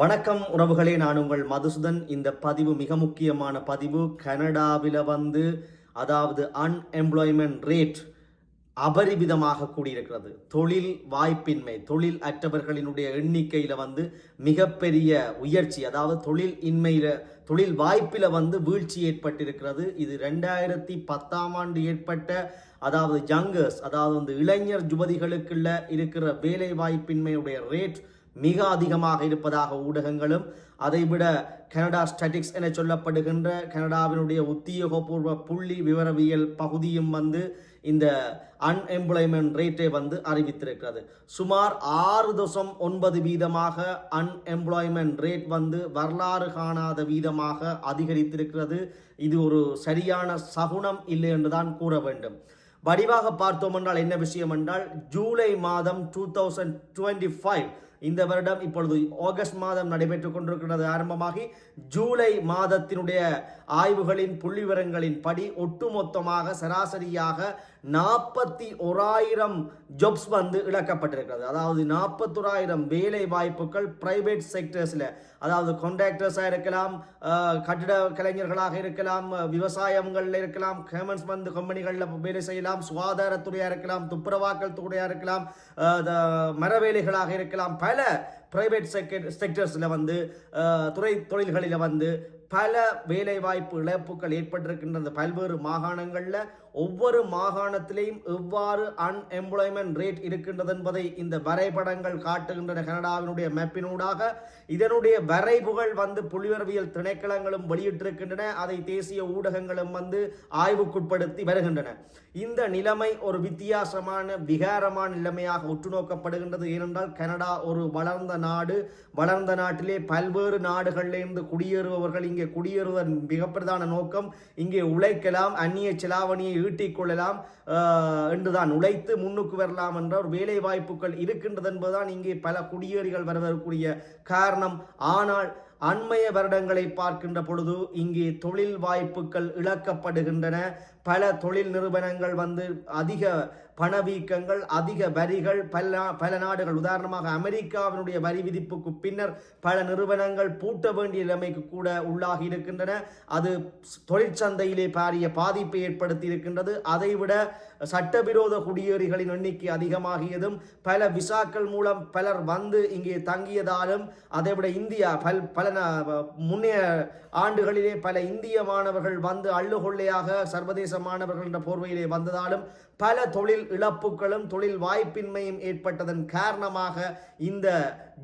வணக்கம் உறவுகளே நான் உங்கள் மதுசூதன். இந்த பதிவு மிக முக்கியமான பதிவு. கனடாவில் வந்து அதாவது அன்எம்ப்ளாய்மெண்ட் ரேட் அபரிமிதமாக கூடியிருக்கிறது. தொழில் வாய்ப்பின்மை தொழில் அற்றவர்களினுடைய எண்ணிக்கையில் வந்து மிகப்பெரிய உயர்ச்சி. அதாவது தொழில் இன்மையில் தொழில் வாய்ப்பில் வந்து வீழ்ச்சி ஏற்பட்டிருக்கிறது. இது ரெண்டாயிரத்தி பத்தாம் ஆண்டு ஏற்பட்ட அதாவது ஜங்கர்ஸ் அதாவது வந்து இளைஞர் ஜுபதிகளுக்குள்ள இருக்கிற வேலை வாய்ப்பின்மையுடைய ரேட் மிக அதிகமாக இருப்பதாக ஊடகங்களும் அதைவிட கனடா ஸ்டாட்டிக்ஸ் என சொல்லப்படுகின்ற கனடாவினுடைய உத்தியோகபூர்வ புள்ளி விவரவியல் பகுதியும் வந்து இந்த அன்எம்ப்ளாய்மெண்ட் ரேட்டை வந்து அறிவித்திருக்கிறது. சுமார் ஆறு தசம் ஒன்பது வீதமாக அன்எம்ப்ளாய்மெண்ட் ரேட் வந்து வரலாறு காணாத வீதமாக அதிகரித்திருக்கிறது. இது ஒரு சரியான சகுனம் இல்லை என்றுதான் கூற வேண்டும். வடிவாக பார்த்தோம் என்றால் என்ன விஷயம் என்றால் ஜூலை மாதம் டூ தௌசண்ட் டுவெண்ட்டி ஃபைவ் இந்த வருடம் இப்பொழுது ஆகஸ்ட் மாதம் நடைபெற்றுக் கொண்டிருக்கிறது. ஆரம்பமாகி ஜூலை மாதத்தினுடைய ஆய்வுகளின் புள்ளிவிவரங்களின் படி ஒட்டுமொத்தமாக சராசரியாக நாற்பத்தி ஓராயிரம் ஜாப்ஸ் வந்து இழக்கப்பட்டிருக்கிறது. அதாவது நாற்பத்தோராயிரம் வேலை வாய்ப்புகள் பிரைவேட் செக்டர்ஸில் அதாவது கான்ட்ராக்டர்ஸாக இருக்கலாம் கட்டிட கலைஞர்களாக இருக்கலாம் விவசாயங்களில் இருக்கலாம் கேமன்ஸ் வந்து கம்பெனிகளில் வேலை செய்யலாம் சுகாதாரத்துறையாக இருக்கலாம் துப்புரவாக்கல் துறையாக இருக்கலாம் மரவேலைகளாக இருக்கலாம் பல பிரைவேட் செக்டர் செக்டர்ஸில் வந்து துறை தொழில்களில் வந்து பல வேலைவாய்ப்பு இழப்புகள் ஏற்பட்டிருக்கின்றது. பல்வேறு மாகாணங்களில் ஒவ்வொரு மாகாணத்திலேயும் எவ்வாறு அன்எம்ப்ளாய்மெண்ட் ரேட் இருக்கின்றது என்பதை இந்த வரைபடங்கள் காட்டுகின்றன. கனடாவினுடைய மேப்பினூடாக இதனுடைய வரைவுகள் வந்து புலிவரவியல் திணைக்களங்களும் வெளியிட்டிருக்கின்றன. அதை தேசிய ஊடகங்களும் வந்து ஆய்வுக்குட்படுத்தி வருகின்றன. இந்த நிலைமை ஒரு வித்தியாசமான விகாரமான நிலைமையாக உற்று நோக்கப்படுகின்றது ஏனென்றால் கனடா ஒரு வளர்ந்த நாடு வளர்ந்த நாட்டிலே பல்வேறு நாடுகளிலிருந்து குடியேறுபவர்கள் இங்கே குடியேறுவதன் மிக பிரதான நோக்கம் இங்கே உழைக்கலாம் அந்நிய செலாவணியை ஈட்டிக் கொள்ளலாம் என்றுதான். உழைத்து முன்னுக்கு வரலாம் என்ற ஒரு வேலை வாய்ப்புகள் இருக்கின்றது என்பதுதான் இங்கே பல குடியேறிகள் வருவதற்குரிய காரணம். ஆனால் அண்மைய வருடங்களை பார்க்கின்ற பொழுது இங்கே தொழில் வாய்ப்புகள் இழக்கப்படுகின்றன. பல தொழில் நிறுவனங்கள் வந்து அதிக பணவீக்கங்கள் அதிக வரிகள் பல நா- பல நாடுகள் உதாரணமாக அமெரிக்காவினுடைய வரி விதிப்புக்கு பின்னர் பல நிறுவனங்கள் பூட்ட வேண்டிய நிலைமைக்கு கூட உள்ளாகி இருக்கின்றன. அது தொழிற்சந்தையிலே பாரிய பாதிப்பை ஏற்படுத்தி இருக்கின்றது அதைவிட சட்டவிரோத குடியேறிகளின் எண்ணிக்கை அதிகமாகியதும் பல விசாக்கள் மூலம் பலர் வந்து இங்கே தங்கியதாலும் அதைவிட இந்தியா பல் பல ந- முன்னைய ஆண்டுகளிலே பல இந்திய மாணவர்கள் வந்து அள்ளுகொள்ளையாக சர்வதேச மாணவர்கள் என்ற போர்வையிலே வந்ததாலும் பல தொழில் இழப்புகளும் தொழில் வாய்ப்பின்மையும் ஏற்பட்டதன் காரணமாக இந்த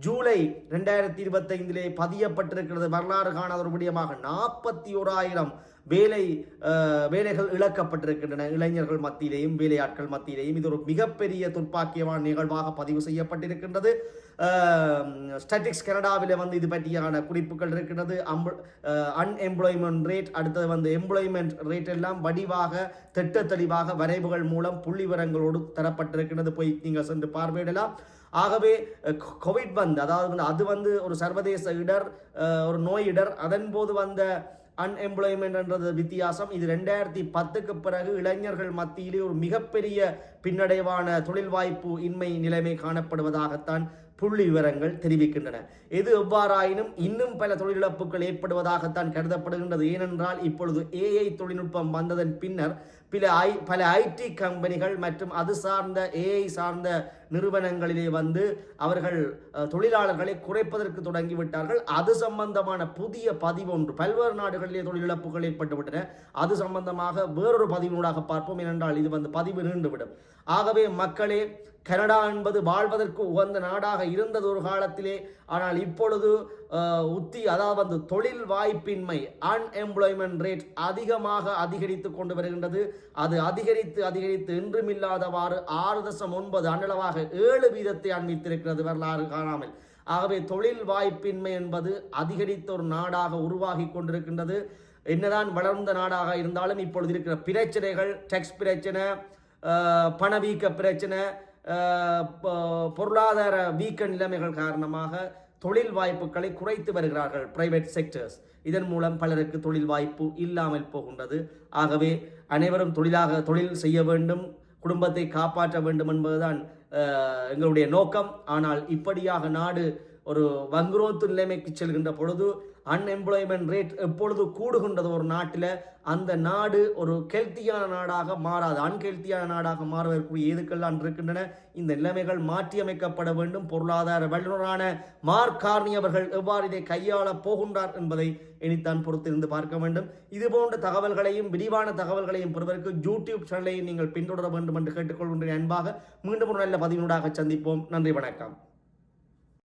ஜூலை ரெண்டாயிரத்தி இருபத்தைந்திலே பதியப்பட்டிருக்கிறது வரலாறு காணாத ஒரு விடயமாக நாற்பத்தி ஓராயிரம் வேலை வேலைகள் இழக்கப்பட்டிருக்கின்றன. இளைஞர்கள் மத்தியிலேயும் வேலையாட்கள் மத்தியிலேயும். இது ஒரு மிகப்பெரிய துர்ப்பாக்கியமான நிகழ்வாக பதிவு செய்யப்பட்டிருக்கின்றது. ஸ்டாட்டிக்ஸ் கனடாவில் வந்து இது பற்றியான குறிப்புகள் இருக்கின்றது. அன்எம்ப்ளாய்மெண்ட் ரேட் அடுத்தது வந்து எம்ப்ளாய்மெண்ட் ரேட் எல்லாம் வடிவாக திட்ட தெளிவாக வரைவுகள் மூலம் புள்ளி விவரங்களோடு தரப்பட்டிருக்கின்றது. போய் நீங்கள் சென்று பார்வையிடலாம். ஆகவே கோவிட் வந்து அதாவது வந்து அது வந்து ஒரு சர்வதேச இடர் ஒரு நோய் இடர் அதன் போது வந்த அன்எம்ப்ளாய்மெண்ட்ன்றது வித்தியாசம். இது ரெண்டாயிரத்தி பத்துக்கு பிறகு இளைஞர்கள் மத்தியிலே ஒரு மிகப்பெரிய பின்னடைவான தொழில் வாய்ப்பு இன்மை நிலைமை காணப்படுவதாகத்தான் புள்ளி விவரங்கள் தெரிவிக்கின்றன. எது எவ்வாறாயினும் இன்னும் பல தொழிலிழப்புகள் ஏற்படுவதாகத்தான் கருதப்படுகின்றது. ஏனென்றால் இப்பொழுது ஏஐ தொழில்நுட்பம் வந்ததன் பின்னர் பல ஐ பல ஐடி கம்பெனிகள் மற்றும் அது சார்ந்த ஏஐ சார்ந்த நிறுவனங்களிலே வந்து அவர்கள் தொழிலாளர்களை குறைப்பதற்கு தொடங்கிவிட்டார்கள். அது சம்பந்தமான புதிய பதிவு ஒன்று பல்வேறு நாடுகளிலே தொழிலிழப்புகள் ஏற்பட்டுவிட்டன. அது சம்பந்தமாக வேறொரு பதிவினூடாக பார்ப்போம். ஏனென்றால் இது வந்து பதிவு நீண்டுவிடும். ஆகவே மக்களே கனடா என்பது வாழ்வதற்கு உகந்த நாடாக இருந்தது ஒரு காலத்திலே ஆனால் இப்பொழுது உத்தி அதாவது தொழில் வாய்ப்பின்மை அன்எம்ப்ளாய்மெண்ட் ரேட் அதிகமாக அதிகரித்து கொண்டு வருகின்றது. அது அதிகரித்து அதிகரித்து இன்றுமில்லாதவாறு ஆறு தசம் ஒன்பது அன்னளவாக ஏழு வீதத்தை அண்மித்திருக்கிறது வரலாறு காணாமல். ஆகவே தொழில் வாய்ப்பின்மை என்பது அதிகரித்த ஒரு நாடாக உருவாகி கொண்டிருக்கின்றது. என்னதான் வளர்ந்த நாடாக இருந்தாலும் இப்பொழுது இருக்கிற பிரச்சனைகள் டெக்ஸ் பிரச்சனை பணவீக்க பிரச்சனை பொருளாதார வீக்க நிலைமைகள் காரணமாக தொழில் வாய்ப்புகளை குறைத்து வருகிறார்கள் பிரைவேட் செக்டர்ஸ் இதன் மூலம் பலருக்கு தொழில் வாய்ப்பு இல்லாமல் போகின்றது. ஆகவே அனைவரும் தொழிலாக தொழில் செய்ய வேண்டும் குடும்பத்தை காப்பாற்ற வேண்டும் என்பதுதான் எங்களுடைய நோக்கம். ஆனால் இப்படியாக நாடு ஒரு வங்குரோத்து நிலைமைக்கு செல்கின்ற பொழுது அன்எம்ப்ளாய்மெண்ட் ரேட் எப்பொழுது கூடுகின்றது ஒரு நாட்டில் அந்த நாடு ஒரு கெல்த்தியான நாடாக மாறாது. அன்கெல்த்தியான நாடாக மாறுவதற்குரிய ஏதுக்கெல்லாம் இருக்கின்றன? இந்த நிலைமைகள் மாற்றியமைக்கப்பட வேண்டும். பொருளாதார வல்லுநரான மார்க் கார்னி அவர்கள் எவ்வாறு இதை கையாள போகின்றார் என்பதை இனித்தான் பொறுத்திருந்து பார்க்க வேண்டும். இது போன்ற தகவல்களையும் விரிவான தகவல்களையும் பெறுவதற்கு யூடியூப் சேனலை நீங்கள் பின்தொடர வேண்டும் என்று கேட்டுக்கொள்கின்றேன். அன்பாக மீண்டும் ஒரு நல்ல பதிவினூடாக சந்திப்போம். நன்றி வணக்கம்.